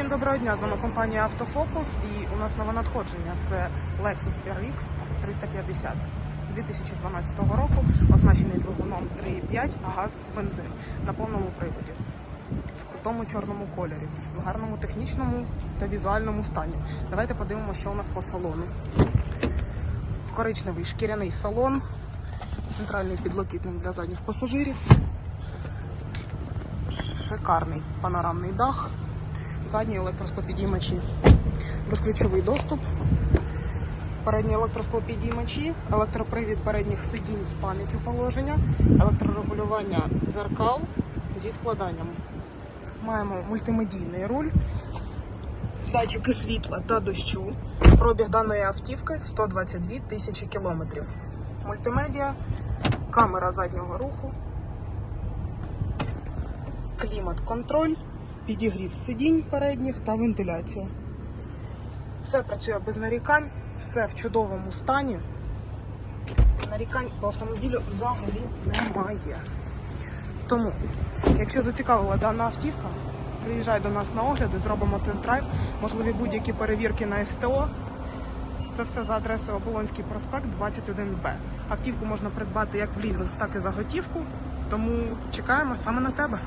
Всім доброго дня! З вами компанія Автофокус і у нас нове надходження. Це Lexus RX 350 2012 року, оснащений двигуном 3.5, газ, бензин на повному приводі. В крутому чорному кольорі, в гарному технічному та візуальному стані. Давайте подивимося, що у нас по салону. Коричневий шкіряний салон, центральний підлокітник для задніх пасажирів, шикарний панорамний дах, задні електросклопідіймачі, безключовий доступ, передні електросклопідіймачі, електропривід передніх сидінь з пам'яттю положення, електрорегулювання дзеркал зі складанням. Маємо мультимедійний руль, датчики світла та дощу. Пробіг даної автівки 122 тисячі кілометрів. Мультимедіа, камера заднього руху, клімат-контроль, підігрів сидінь передніх та вентиляція. Все працює без нарікань, все в чудовому стані. Нарікань по автомобілю взагалі немає. Тому, якщо зацікавила дана автівка, приїжджай до нас на огляди, зробимо тест-драйв, можливі будь-які перевірки на СТО. Це все за адресою Оболонський проспект 21Б. Автівку можна придбати як в лізинг, так і за готівку. Тому чекаємо саме на тебе.